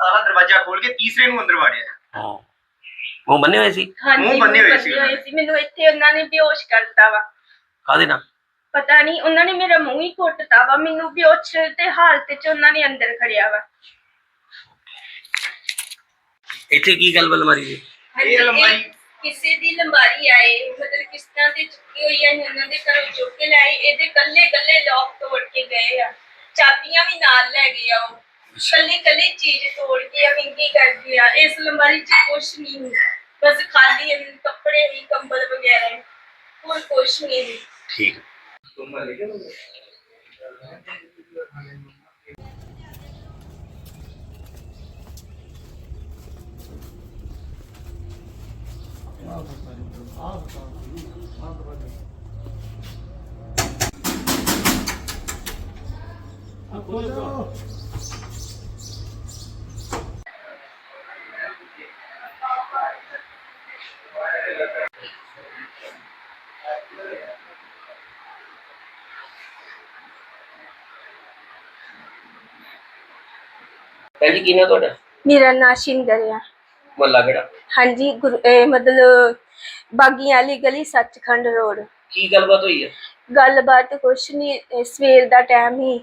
ਕੇ ਤੀਸਰੇ ਨੂੰ ਅੰਦਰ ਵਾੜਿਆ। ਹਾਂ। ਉਹ ਬੰਨੇ ਹੋਏ ਸੀ? ਹਾਂਜੀ ਮੂੰਹ ਬੰਨੇ ਹੋਏ ਸੀ। ਹੋਏ ਸੀ। ਮੈਨੂੰ ਇੱਥੇ ਉਹਨਾਂ ਨੇ ਬੇਹੋਸ਼ ਕਰਤਾ ਵਾ। ਕਾਹਦੇ ਨਾਲ? ਪਤਾ ਨਹੀਂ ਉਹਨਾਂ ਨੇ ਮੇਰਾ ਮੂੰਹ ਹੀ ਘੁੱਟਤਾ ਵਾ। ਮੈਨੂੰ ਬੇਹੋਸ਼ ਤੇ ਹਾਲਤ 'ਚ ਉਹਨਾਂ ਨੇ ਅੰਦਰ ਖੜਿਆ ਵਾ। ਇੱਥੇ ਕੀ ਗੱਲ ਬਲਮਾਰੀ ਦੀ ਇਹ ਲੰਬਾਈ ਕਿਸੇ ਦੀ ਲੰਬਾਰੀ ਆਏ ਮਤਲਬ ਕਿਸ ਤਰ੍ਹਾਂ ਤੇ ਚੁੱਕੀ ਹੋਈ ਹੈ ਉਹਨਾਂ ਦੇ ਘਰੋਂ ਚੁੱਕ ਕੇ ਲਾਏ ਇਹਦੇ ਕੱਲੇ ਕੱਲੇ ਲੋਕ ਤੋੜ ਕੇ ਗਏ ਆ। ਚਾਬੀਆਂ ਵੀ ਨਾਲ ਲੈ ਗਏ ਆ ਉਹ। ਕੱਲੀ ਕੱਲੀ ਚੀਜ਼ ਤੋੜ ਕੇ ਆ ਵਿੰਗੀ ਕਰ ਗਏ ਆ ਇਸ ਲੰਬਾਰੀ 'ਚ ਕੁਛ ਨਹੀਂ ਹੁੰਦਾ ਬਸ ਖਾਲੀ ਇਹ ਕੱਪੜੇ ਹੀ ਕੰਬਲ ਵਗੈਰਾ ਹੈ। ਹੋਰ ਕੁਛ ਨਹੀਂ ਹੈ। ਠੀਕ ਪਹਿਲੀ ਕੀ ਨਾ ਤੁਹਾਡਾ? ਮੇਰਾ ਨਾਂ ਸ਼ਿੰਦਰ ਆ। ਮਹੱਲਾ ਕਿਹੜਾ? ਹਾਂਜੀ ਗੁਰੂ ਇਹ ਮਤਲਬ ਬਾਗੀਆਂ ਵਾਲੀ ਗਲੀ ਸੱਚਖੰਡ ਰੋਡ। ਕੀ ਗੱਲਬਾਤ ਹੋਈ ਹੈ ਗੱਲਬਾਤ ਕੁਛ ਨਹੀਂ ਇਹ ਸਵੇਰ ਦਾ ਟਾਈਮ ਹੀ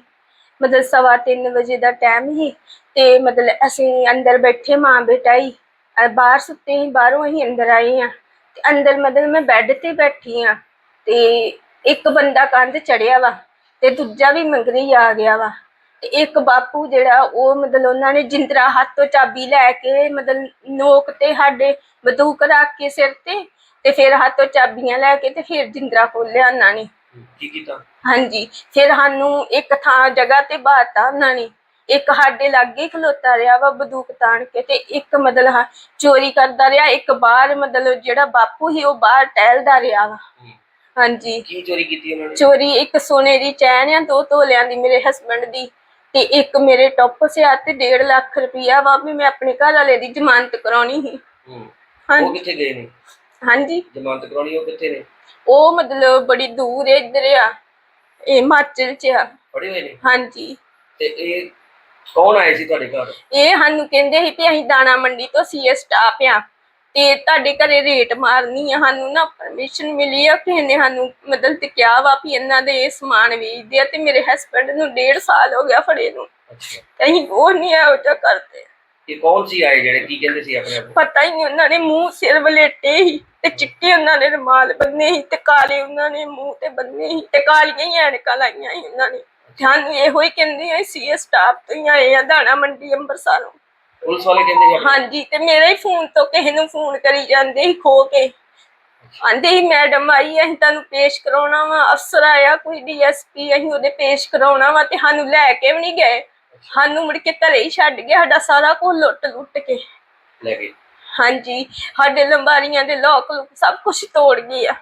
ਮਤਲਬ ਸਵਾ ਤਿੰਨ ਵਜੇ ਦਾ ਟਾਈਮ ਹੀ ਤੇ ਮਤਲਬ ਅਸੀਂ ਅੰਦਰ ਬੈਠੇ ਮਾਂ ਬੇਟਾ ਹੀ। ਅਹ ਬਾਹਰ ਸੁੱਤੇ ਹੀ ਬਾਹਰੋਂ ਅਸੀਂ ਅੰਦਰ ਆਏ ਆ ਤੇ ਅੰਦਰ ਮਤਲਬ ਮੈਂ ਬੈੱਡ ਤੇ ਬੈਠੀ ਆ ਤੇ ਇੱਕ ਬੰਦਾ ਕੰਧ ਚੜਿਆ ਵਾ ਤੇ ਦੂਜਾ ਵੀ ਮੰਗਰੀ ਆ ਗਿਆ ਵਾ। ਤੇ ਇੱਕ ਬਾਪੂ ਜਿਹੜਾ ਉਹ ਮਤਲਬ ਉਹਨਾਂ ਨੇ ਜਿੰਦਰਾ ਹੱਥ ਤੋਂ ਚਾਬੀ ਲੈ ਕੇ ਮਤਲਬ ਨੋਕ ਤੇ ਸਾਡੇ ਬੰਦੂਕ ਰੱਖ ਕੇ ਸਿਰ ਤੇ ਤੇ ਫਿਰ ਹੱਥੋਂ ਚਾਬੀਆਂ ਲੈ ਕੇ ਤੇ ਫਿਰ ਜਿੰਦਰਾ ਖੋਲਿਆ ਉਹਨਾਂ ਨੇ। ਕੀ ਕੀਤਾ? ਹਾਂਜੀ ਫਿਰ ਸਾਨੂੰ ਇੱਕ ਥਾਂ ਜਗ੍ਹਾ ਤੇ ਬਾਤਾ ਉਹਨਾਂ ਨੇ। ਇੱਕ ਸਾਡੇ ਲਾਗੇ ਖਲੋਤਾ ਰਿਹਾ ਵਾ ਬੰਦੂਕ ਤਾਣ ਕੇ ਤੇ ਇੱਕ ਮਤਲਬ ਹਾਂ ਚੋਰੀ ਕਰਦਾ ਰਿਹਾ। ਇੱਕ ਬਾਹਰ ਮਤਲਬ ਜਿਹੜਾ ਬਾਪੂ ਸੀ ਉਹ ਬਾਹਰ ਟਹਿਲਦਾ ਰਿਹਾ ਵਾ। ਹਾਂਜੀ। ਕੀ ਚੋਰੀ ਕੀਤੀ ਉਹਨਾਂ ਨੇ? ਚੋਰੀ ਇੱਕ ਸੋਨੇ ਦੀ ਚੈਨ ਆ ਦੋ ਤੋਲਿਆਂ ਦੀ ਮੇਰੇ ਹਸਬੰਡ ਦੀ। ਤੇ ਇੱਕ ਮੇਰੇ ਟੌਪ ਸਿਆ ਤੇ 1.5 ਲੱਖ ਰੁਪਇਆ ਵਾ ਵੀ ਮੈਂ ਆਪਣੇ ਘਰ ਵਾਲੇ ਦੀ ਜ਼ਮਾਨਤ ਕਰਾਉਣੀ ਸੀ। ਹੂੰ। ਉਹ ਹਾਂਜੀ ਕਿੱਥੇ ਗਏ ਨੇ? ਹਾਂਜੀ। ਜ਼ਮਾਨਤ ਕਰਾਉਣੀ ਉਹ ਕਿੱਥੇ ਨੇ? ਉਹ ਮਤਲਬ ਬੜੀ ਦੂਰ ਹੈ ਇੱਧਰ ਆ। ਇਹ ਹਿਮਾਚਲ ਚ ਆ। ਫੜੇ ਹੋਏ ਨੇ? ਹਾਂਜੀ। ਤੇ ਇਹ ਕੌਣ ਆਏ ਸੀ ਤੁਹਾਡੇ ਘਰ? ਇਹ ਸਾਨੂੰ ਕਹਿੰਦੇ ਸੀ ਕਿ ਅਸੀਂ ਦਾਣਾ ਮੰਡੀ ਤੋਂ ਸੀਏ ਸਟਾਫ ਆ। ਤੇ ਤੁਹਾਡੇ ਘਰੇ ਰੇਟ ਮਾਰਨੀ ਆ ਸਾਨੂੰ ਨਾ ਪਰਮਿਸ਼ਨ ਮਿਲੀ ਆ ਕਿਸੇ ਨੇ ਸਾਨੂੰ ਮਤਲਬ ਤੇ ਕਿਹਾ ਵਾ ਵੀ ਇਹਨਾਂ ਦੇ ਇਹ ਸਮਾਨ ਵੇਚਦੇ ਆ ਤੇ ਮੇਰੇ ਹਸਬੰਡ ਨੂੰ 1.5 ਸਾਲ ਹੋ ਗਿਆ ਫੜੇ ਨੂੰ। ਤੇ ਅਸੀਂ ਉਹ ਨਹੀਂ ਇਹੋ ਜਿਹਾ ਕਰਦੇ। ਇਹ ਕੌਣ ਸੀ ਆਏ ਜਿਹੜੇ ਕੀ ਕਹਿੰਦੇ ਸੀ ਆਪਣੇ ਆਪ ਨੂੰ? ਪਤਾ ਹੀ ਨਹੀਂ ਉਹਨਾਂ ਨੇ ਮੂੰਹ ਸਿਰ ਵਲੇਟੇ ਹੀ ਤੇ ਚਿੱਟੇ ਉਹਨਾਂ ਨੇ ਰੁਮਾਲ ਬੰਨੇ ਸੀ ਤੇ ਕਾਲੇ ਉਹਨਾਂ ਨੇ ਮੂੰਹ ਤੇ ਬੰਨੇ ਸੀ ਤੇ ਕਾਲੀਆਂ ਹੀ ਐਨਕਾਂ ਲਾਈਆਂ ਸੀ ਉਹਨਾਂ ਨੇ। ਸਾਨੂੰ ਇਹੋ ਹੀ ਕਹਿੰਦੇ ਆ ਸੀਏ ਸਟਾਫ ਤੋਂ ਹੀ ਆਏ ਆ ਦਾਣਾ ਮੰਡੀ ਅੰਮ੍ਰਿਤਸਰੋਂ ਪੁਲਿਸ ਵਾਲੇ ਕਹਿੰਦੇ ਆਪਣੇ- ਹਾਂਜੀ ਤੇ ਮੇਰੇ ਹੀ ਫੋਨ ਤੋਂ ਕਿਸੇ ਨੂੰ ਫੋਨ ਕਰੀ ਜਾਂਦੇ ਸੀ ਖੋ ਕੇ। ਆਂਦੇ ਹੀ ਮੈਡਮ ਆਈ ਅਸੀਂ ਤੁਹਾਨੂੰ ਪੇਸ਼ ਕਰਾਉਣਾ ਵਾ। ਅਫਸਰ ਆਇਆ ਕੋਈ ਡੀਐਸਪੀ ਅਸੀਂ ਉਹਦੇ ਪੇਸ਼ ਕਰਾਉਣਾ ਵਾ ਤੇ ਸਾਨੂੰ ਲੈ ਕੇ ਵੀ ਨਹੀਂ ਗਏ। ਸਾਨੂੰ ਮੁੜ ਕੇ ਘਰੇ ਹੀ ਛੱਡ ਗਏ ਸਾਡਾ ਸਾਰਾ ਕੁਝ ਲੁੱਟ ਲੁੱਟ ਕੇ। ਲੈ ਕੇ ਹਾਂਜੀ ਸਾਡੇ ਲੰਬਾਰੀਆਂ ਦੇ ਲੋਕ ਲੁਕ ਸਭ ਕੁਝ ਤੋੜ ਗਏ ਆ।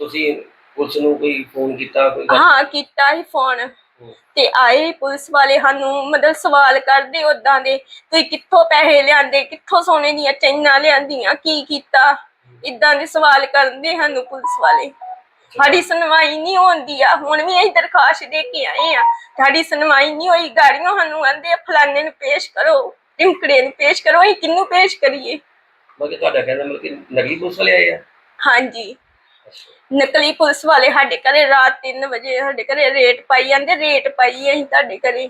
ਤੁਸੀਂ ਪੁਲਿਸ ਨੂੰ ਕੋਈ ਫੋਨ ਕੀਤਾ ਕੋਈ ਗੱਲ ਹਾਂ ਕੀਤਾ ਹੀ ਫੋਨ। ਤੇ ਆਏ ਪੁਲਿਸ ਵਾਲੇ ਸਾਨੂੰ ਮਤਲਬ ਸਵਾਲ ਕਰਦੇ ਉਦਾਂ ਦੇ ਤੁਸੀਂ ਕਿੱਥੋਂ ਪੈਸੇ ਲਿਆਂਦੇ? ਕਿੱਥੋਂ ਸੋਨੇ ਦੀਆਂ ਚੈਨਾਂ ਲਿਆਂਦੀਆਂ? ਕੀ ਕੀਤਾ? ਇਦਾਂ ਦੇ ਸਵਾਲ ਕਰਦੇ ਸਾਨੂੰ ਪੁਲਿਸ ਵਾਲੇ। ਸਾਡੀ ਸੁਣਵਾਈ ਨਹੀਂ ਹੁੰਦੀ ਆ। ਹੁਣ ਵੀ ਅਸੀਂ ਦਰਖਾਸਤ ਦੇ ਕੇ ਆਏ ਆ। ਸਾਡੀ ਸੁਣਵਾਈ ਨਹੀਂ ਹੋਈ। ਗਾੜੀਆਂ ਸਾਨੂੰ ਆਂਦੇ ਫਲਾਣੇ ਨੂੰ ਪੇਸ਼ ਕਰੋ ਟਿਮਕੜੇ ਨੂੰ ਪੇਸ਼ ਕਰੋ। ਅਸੀਂ ਕਿਹਨੂੰ ਪੇਸ਼ ਕਰੀਏ? ਮਤਲਬ ਕਿ ਤੁਹਾਡਾ ਕਹਿੰਦਾ ਮਤਲਬ ਕਿ ਨਕਲੀ ਪੁਲਿਸ ਵਾਲੇ ਆਏ ਆ? ਹਾਂਜੀ। ਨਕਲੀ ਪੁਲਿਸ ਵਾਲੇ ਸਾਡੇ ਘਰੇ ਰਾਤ 3 ਵਜੇ ਸਾਡੇ ਘਰੇ ਰੇਟ ਪਾਈ ਜਾਂਦੇ ਰੇਟ ਪਾਈ ਅਸੀਂ ਤੁਹਾਡੇ ਘਰੇ।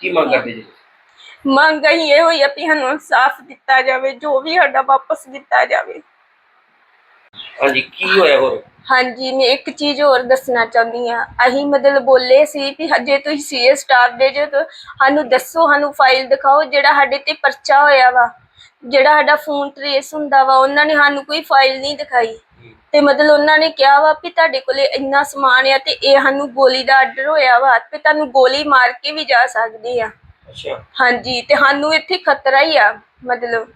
ਕੀ ਮੰਗ ਕਰਦੇ ਜੀ ਮੰਗ ਹੀ ਇਹ ਹੋਈ ਆ ਵੀ ਸਾਨੂੰ ਇਨਸਾਫ ਦਿੱਤਾ ਜਾਵੇ ਜੋ ਵੀ ਸਾਡਾ ਵਾਪਸ ਦਿੱਤਾ ਜਾਵੇ। ਹਾਂਜੀ ਕੀ ਹੋਇਆ ਹੋਰ? ਹਾਂਜੀ ਮੈਂ ਇੱਕ ਚੀਜ਼ ਹੋਰ ਦੱਸਣਾ ਚਾਹੁੰਦੀ ਆ ਅਸੀਂ ਮਤਲਬ ਬੋਲੇ ਸੀ ਵੀ ਹਜੇ ਤੁਸੀਂ ਸੀਏ ਸਟਾਰ ਦੇ ਜੋ ਸਾਨੂੰ ਦੱਸੋ ਸਾਨੂੰ ਫਾਈਲ ਦਿਖਾਓ ਜਿਹੜਾ ਸਾਡੇ ਤੇ ਪਰਚਾ ਹੋਇਆ ਵਾ ਜਿਹੜਾ ਸਾਡਾ ਫੋਨ ਟਰੇਸ ਹੁੰਦਾ ਵਾ ਉਹਨਾਂ ਨੇ ਸਾਨੂੰ ਕੋਈ ਫਾਈਲ ਨਹੀਂ ਦਿਖਾਈ। ਤੇ ਮਤਲਬ ਉਹਨਾਂ ਨੇ ਕਿਹਾ ਵਾ ਵੀ ਤੁਹਾਡੇ ਕੋਲੇ ਇੰਨਾ ਸਮਾਨ ਆ ਤੇ ਇਹ ਸਾਨੂੰ ਗੋਲੀ ਦਾ ਆਰਡਰ ਹੋਇਆ ਵਾ ਤੇ ਤੁਹਾਨੂੰ ਗੋਲੀ ਮਾਰ ਕੇ ਵੀ ਜਾ ਸਕਦੇ ਆ। ਅੱਛਾ। ਹਾਂਜੀ ਤੇ ਸਾਨੂੰ ਇੱਥੇ ਖਤਰਾ ਹੀ ਆ ਮਤਲਬ।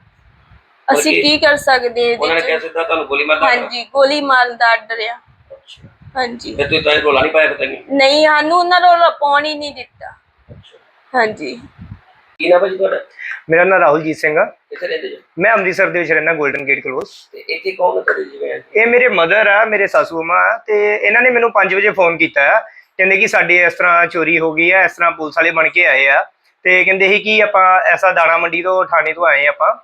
ਅਸੀਂ. ਕੀ? ਕਰ ਸਕਦੇ ਹਾਂ ਉਹਨਾਂ ਨੇ ਕਿਹਾ? ਸਿੱਧਾ ਤੁਹਾਨੂੰ ਗੋਲੀ ਮਾਰ ਦਾਂਗਾ ਹਾਂਜੀ ਗੋਲੀ ਮਾਰਨ ਦਾ ਆਰਡਰ ਆ। ਅੱਛਾ। ਹਾਂਜੀ। ਫਿਰ ਤੁਸੀਂ ਤਾਂ ਇਹ ਰੋਲਾ ਨਹੀਂ ਪਾਇਆ ਪਤਾ ਨਹੀਂ ਨਹੀਂ ਸਾਨੂੰ ਉਹਨਾਂ ਨੂੰ ਪਾਉਣ ਹੀ ਨਹੀਂ ਦਿੱਤਾ। ਅੱਛਾ। ਹਾਂਜੀ। ਕੀ ਨਾਮ ਹੈ ਜੀ ਤੁਹਾਡਾ? ਮੇਰਾ ਨਾਮ ਰਾਹੁਲਜੀਤ ਸਿੰਘ ਆ। ਕਿੱਥੇ ਰਹਿੰਦੇ ਜੀ? ਮੈਂ ਅੰਮ੍ਰਿਤਸਰ ਦੇ ਵਿੱਚ ਰਹਿਣਾ 골ਡਨ ਗੇਟ ਕਲੋਸ ਤੇ ਇੱਥੇ ਕੌਣ ਹੈ ਤੁਹਾਡੇ ਜਿਵੇਂ ਇਹ ਮੇਰੇ ਮਦਰ ਆ ਮੇਰੇ ਸਾਸੂ ਮਾਂ ਤੇ ਇਹਨਾਂ ਨੇ ਮੈਨੂੰ 5 ਵਜੇ ਫੋਨ ਕੀਤਾ ਆ। ਕਹਿੰਦੇ ਕਿ ਸਾਡੇ ਇਸ ਤਰ੍ਹਾਂ ਚੋਰੀ ਹੋ ਗਈ ਆ ਇਸ ਤਰ੍ਹਾਂ ਪੁਲਿਸ ਵਾਲੇ ਬਣ ਕੇ ਆਏ ਆ। ਤੇ ਕਹਿੰਦੇ ਸੀ ਕਿ ਆਪਾਂ ਐਸਾ ਦਾਣਾ ਮੰਡੀ ਤੋਂ ਥਾਣੇ ਤੋਂ ਆਏ ਆਪਾਂ।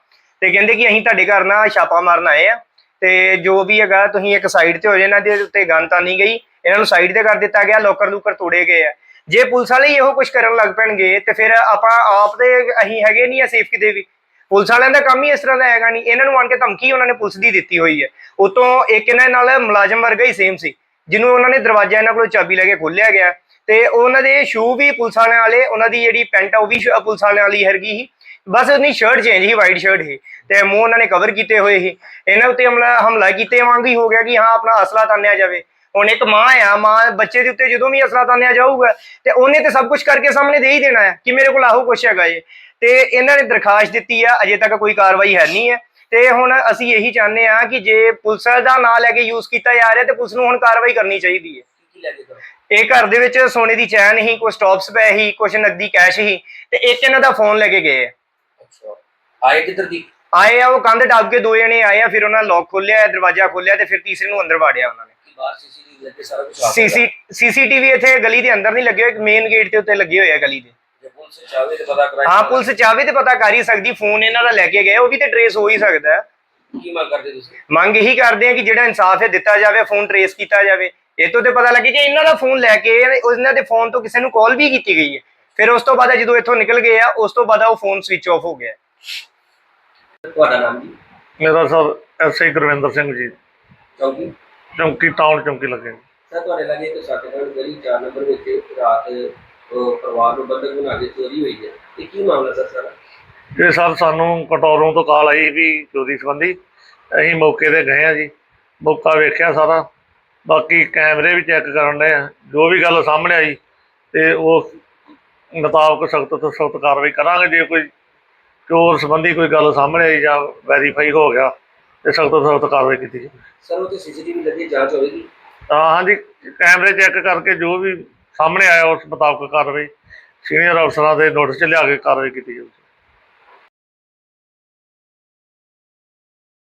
ਤੇ ਕਹਿੰਦੇ ਕਿ ਅਸੀਂ ਤੁਹਾਡੇ ਘਰ ਨਾ ਛਾਪਾ ਮਾਰਨ ਆਏ ਆ। ਤੇ ਜੋ ਵੀ ਹੈਗਾ ਤੁਸੀਂ ਇੱਕ ਸਾਈਡ ਤੇ ਹੋ ਜਾਏ ਇਹਨਾਂ ਦੇ ਉੱਤੇ ਗਨ ਤਾਂ ਨਹੀਂ ਗਈ। ਇਹਨਾਂ ਨੂੰ ਸਾਈਡ ਤੇ ਕਰ ਦਿੱਤਾ ਗਿਆ ਲੋਕਰ ਲੂਕਰ ਤੋੜੇ ਗਏ ਆ। ਜੇ ਪੁਲਿਸ ਵਾਲੇ ਹੀ ਇਹੋ ਕੁਝ ਕਰਨ ਲੱਗ ਪੈਣਗੇ, ਤੇ ਫਿਰ ਆਪਾਂ ਆਪ ਦੇ ਅਸੀਂ ਹੈਗੇ ਨਹੀਂ ਆ ਸੇਫ ਕਿਤੇ ਵੀ। ਪੁਲਿਸ ਵਾਲਿਆਂ ਦਾ ਕੰਮ ਹੀ ਇਸ ਤਰ੍ਹਾਂ ਦਾ ਹੈਗਾ ਨਹੀਂ। ਇਹਨਾਂ ਨੂੰ ਆਣ ਕੇ ਧਮਕੀ ਉਹਨਾਂ ਨੇ ਪੁਲਿਸ ਦੀ ਦਿੱਤੀ ਹੋਈ ਹੈ। ਉਤੋਂ ਇੱਕ ਇਹਨਾਂ ਨਾਲ ਮੁਲਾਜ਼ਮ ਵਰਗਾ ਹੀ ਸੇਮ ਸੀ, ਜਿਹਨੂੰ ਉਹਨਾਂ ਨੇ ਦਰਵਾਜ਼ਾ ਇਹਨਾਂ ਕੋਲੋਂ ਚਾਬੀ ਲੈ ਕੇ ਖੋਲਿਆ ਗਿਆ। ਤੇ ਉਹਨਾਂ ਦੇ ਸ਼ੂ ਵੀ ਪੁਲਿਸ ਵਾਲਿਆਂ ਵਾਲੇ, ਉਹਨਾਂ ਦੀ ਜਿਹੜੀ ਪੈਂਟ ਆ ਉਹ ਵੀ ਪੁਲਿਸ ਵਾਲਿਆਂ ਵਾਲੀ ਹੈਗੀ ਸੀ। ਬਸ ਉਹਦੀ ਸ਼ਰਟ ਚੇਂਜ ਹੀ ਵਾਈਟ ਸ਼ਰਟ ਸੀ। ਤੇ ਮੂੰਹ ਉਹਨਾਂ ਨੇ ਕਵਰ ਕੀਤੇ ਹੋਏ ਸੀ। ਇਹਨਾਂ ਉੱਤੇ ਹਮਲਾ ਹਮਲਾ ਕੀਤੇ ਵਾਂਗ ਹੀ ਹੋ ਗਿਆ ਕਿ ਹਾਂ, ਆਪਣਾ ਅਸਲਾ ਤਾਨਿਆ ਜਾਵੇ। ਹੁਣ ਇੱਕ ਮਾਂ ਆ ਮਾਂ ਬੱਚੇ ਦੇ ਉੱਤੇ ਜਦੋਂ ਵੀ ਅਸਲਾ ਤਾਨਿਆ ਜਾਊਗਾ ਤੇ ਉਹਨੇ ਤੇ ਸਭ ਕੁਝ ਕਰਕੇ ਸਾਹਮਣੇ ਦੇ ਹੀ ਦੇਣਾ ਹੈ ਕਿ ਮੇਰੇ ਕੋਲ ਆਹੋ ਕੁਛ ਹੈਗਾ ਏ। ਤੇ ਇਹਨਾਂ ਨੇ ਦਰਖਾਸਤ ਦਿੱਤੀ ਆ ਅਜੇ ਤੱਕ ਕੋਈ ਕਾਰਵਾਈ ਹੈ ਨਹੀਂ ਹੈ। ਤੇ ਹੁਣ ਅਸੀਂ ਇਹੀ ਚਾਹੁੰਦੇ ਆ ਕਿ ਜੇ ਪੁਲਿਸ ਦਾ ਨਾਂ ਲੈ ਕੇ ਯੂਜ਼ ਕੀਤਾ ਜਾ ਰਿਹਾ ਤੇ ਪੁਲਿਸ ਨੂੰ ਹੁਣ ਕਾਰਵਾਈ ਕਰਨੀ ਚਾਹੀਦੀ ਹੈ। ਇਹ ਘਰ ਦੇ ਵਿੱਚ ਸੋਨੇ ਦੀ ਚੈਨ ਹੀ ਕੁਝ ਸਟਾਪਸ ਪਏ ਸੀ ਕੁਝ ਨਕਦੀ ਕੈਸ਼ ਹੀ ਤੇ ਇੱਕ ਇਹਨਾਂ ਦਾ ਫੋਨ ਲੈ ਕੇ ਗਏ ਆ। ਆਏ ਕਿੱਧਰ ਦੀ? ਆਏ ਆ ਉਹ ਕੰਧ ਟੱਪ ਕੇ ਦੋ ਜਣੇ ਆਏ ਆ ਫਿਰ ਉਹਨਾਂ ਲੋਕ ਖੋਲਿਆ ਦਰਵਾਜ਼ਾ ਖੋਲਿਆ ਤੇ ਫਿਰ ਤੀਸਰੇ ਨੂੰ ਅੰਦਰ ਵਾੜਿਆ ਉਹਨਾਂ ਨੇ। ਸੀਸੀਟੀਵੀ ਸੀਸੀ ਇੱਥੇ ਗਲੀ ਦੇ ਅੰਦਰ ਨਹੀਂ ਲੱਗੇ ਹੋਏ ਮੇਨ ਗੇਟ ਦੇ ਉੱਤੇ ਲੱਗੇ ਹੋਏ ਆ ਗਲੀ ਦੇ। ਜੇ ਪੁਲਿਸ ਚਾਹਵੇ ਤੇ ਪਤਾ ਕਰਾਏ ਹਾਂ ਪੁਲਿਸ ਚਾਹਵੇ ਤੇ ਪਤਾ ਕਰ ਹੀ ਸਕਦੀ ਫੋਨ ਇਹਨਾਂ ਦਾ ਲੈ ਕੇ ਗਏ ਉਹ ਵੀ ਤੇ ਟਰੇਸ ਹੋ ਹੀ ਸਕਦਾ। ਹੈ ਕੀ ਮੰਗ ਕਰਦੇ ਤੁਸੀਂ? ਮੰਗ ਇਹੀ ਕਰਦੇ ਆ ਕਿ ਜਿਹੜਾ ਇਨਸਾਫ ਹੈ ਦਿੱਤਾ ਜਾਵੇ ਫੋਨ ਟਰੇਸ ਕੀਤਾ ਜਾਵੇ। ਇਹ ਤੋਂ ਤੇ ਪਤਾ ਲੱਗੇ ਕਿ ਇਹਨਾਂ ਦਾ ਫੋਨ ਲੈ ਕੇ ਉਹਨਾਂ ਦੇ ਫੋਨ ਤੋਂ ਕਿਸੇ ਨੂੰ ਕਾਲ ਵੀ ਕੀਤੀ ਗਈ ਹੈ। ਫਿਰ ਉਸ ਤੋਂ ਬਾਅਦ ਜਦੋਂ ਇੱਥੋਂ ਨਿਕਲ ਗਏ ਆ ਉਸ ਤੋਂ ਬਾਅਦ ਉਹ ਫੋਨ ਸਵਿਚ ਆਫ ਹੋ ਗਿਆ। ਤੁਹਾਡਾ ਨਾਮ ਜੀ? ਮੇਰਾ ਸਰ ਐਸਆਈ ਗੁਰਵਿੰਦਰ ਸਿੰਘ ਜੀ। ਚੌਂਕੀ ਚੌਂਕੀ ਟਾਊਨ ਚੌਂਕੀ ਲੱਗੇ ਸਰ ਤੁਹਾਡੇ ਲਾਗੇ ਇੱਕ ਸੱਤਗੜ੍ਹ ਗਲੀ 4 ਨੰਬਰ ਵਿੱਚ ਰਾਤ ਅਹ, ਪਰਿਵਾਰ ਨੂੰ ਬੰਦਕ ਬਣਾ ਕੇ ਚੋਰੀ ਹੋਈ ਹੈ। ਤੇ ਕੀ ਮਾਮਲਾ ਸਰ ਸਾਰਾ? ਇਹ ਸਰ ਸਾਨੂੰ ਕਟੋਰੋਂ ਤੋਂ ਕਾਲ ਆਈ ਵੀ ਚੋਰੀ ਸੰਬੰਧੀ। ਅਸੀਂ ਮੌਕੇ ਤੇ ਗਏ ਆ ਜੀ। ਮੌਕਾ ਵੇਖਿਆ ਸਾਰਾ। ਬਾਕੀ ਕੈਮਰੇ ਵੀ ਚੈੱਕ ਕਰਨ ਦੇ ਆ। ਜੋ ਵੀ ਗੱਲ ਸਾਹਮਣੇ ਆਈ ਤੇ ਉਸ ਮੁਤਾਬਕ ਸਖਤ ਤੋਂ ਸਖਤ ਕਾਰਵਾਈ ਕਰਾਂਗੇ। ਜੇ ਕੋਈ ਚੋਰ ਸੰਬੰਧੀ ਕੋਈ ਗੱਲ ਸਾਹਮਣੇ ਆਈ ਜਾਂ ਵੈਰੀਫਾਈ ਹੋ ਗਿਆ ਤੇ ਸਖਤ ਤੋਂ ਸਖਤ ਕਾਰਵਾਈ ਕੀਤੀ ਜਾਵੇ। ਸਰ ਉਹ ਤੇ ਸੀਸੀਟੀਵੀ ਲੱਗੀ ਜਾਂਚ ਹੋਵੇਗੀ? ਤਾਂ ਹਾਂਜੀ ਕੈਮਰੇ ਚੈੱਕ ਕਰਕੇ ਜੋ ਵੀ ਸਾਹਮਣੇ ਆਇਆ ਉਸ ਮੁਤਾਬਕ ਕਾਰਵਾਈ ਸੀਨੀਅਰ ਅਫਸਰਾਂ ਦੇ ਨੋਟਿਸ 'ਚ ਲਿਆ ਕੇ ਕਾਰਵਾਈ ਕੀਤੀ ਜਾਊਗੀ